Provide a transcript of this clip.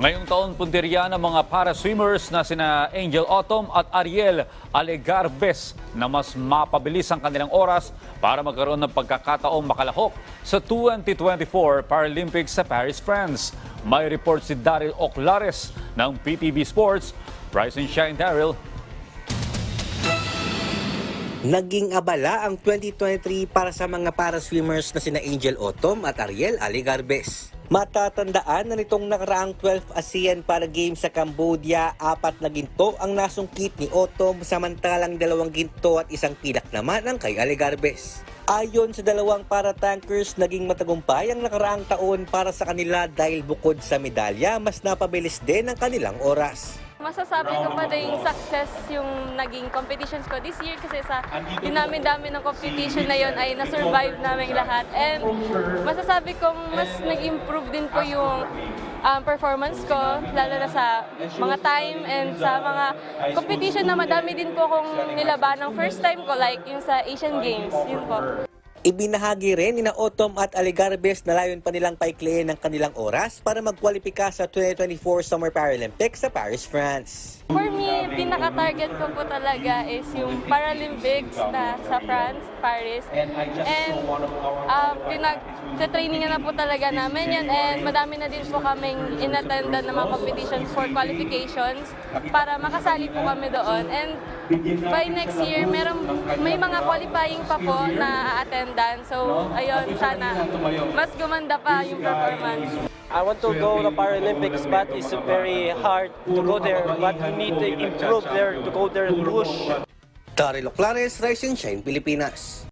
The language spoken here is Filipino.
Ngayong taon, punteriya ng mga para-swimmers na sina Angel Autumn at Ariel Alegarbes na mas mapabilis ang kanilang oras para magkaroon ng pagkakataong makalahok sa 2024 Paralympics sa Paris, France. May report si Daryl Oclares ng PTV Sports. And shine, Daryl. Naging abala ang 2023 para sa mga para-swimmers na sina Angel Autumn at Ariel Aligarbes. Matatandaan na nitong nakaraang 12 ASEAN para Games sa Cambodia, apat na ginto ang nasungkit ni Autumn samantalang dalawang ginto at isang pilak naman ang kay Aligarbes. Ayon sa dalawang para-tankers, naging matagumpay ang nakaraang taon para sa kanila dahil bukod sa medalya, mas napabilis din ang kanilang oras. Masasabi ko pa din success yung naging competitions ko this year kasi sa dinami-dami ng competition na yon ay na-survive namin lahat. And masasabi kong mas nag-improve din po yung um, performance ko, lalo na sa mga time and sa mga competition na madami din po akong nilaban ng first time ko, like yung sa Asian Games. Yun po. Ibinahagi rin ni na Autumn at Aligarbes na layon pa nilang paikliin ng kanilang oras para magkwalipika sa 2024 Summer Paralympics sa Paris, France. For me, pinaka-target ko po talaga is yung Paralympics na sa France, Paris. And um, pinag-training na po talaga namin yan and madami na din po kaming inattendan ng mga competitions for qualifications para makasali po kami doon. And by next year, meron, may mga qualifying pa po na attendan. So, ayun, sana mas gumanda pa yung performance. I want to go to Paralympics, but it's very hard to go there. But we need to improve there to go there and push. Daryl Oclares, Rise and Shine, Pilipinas.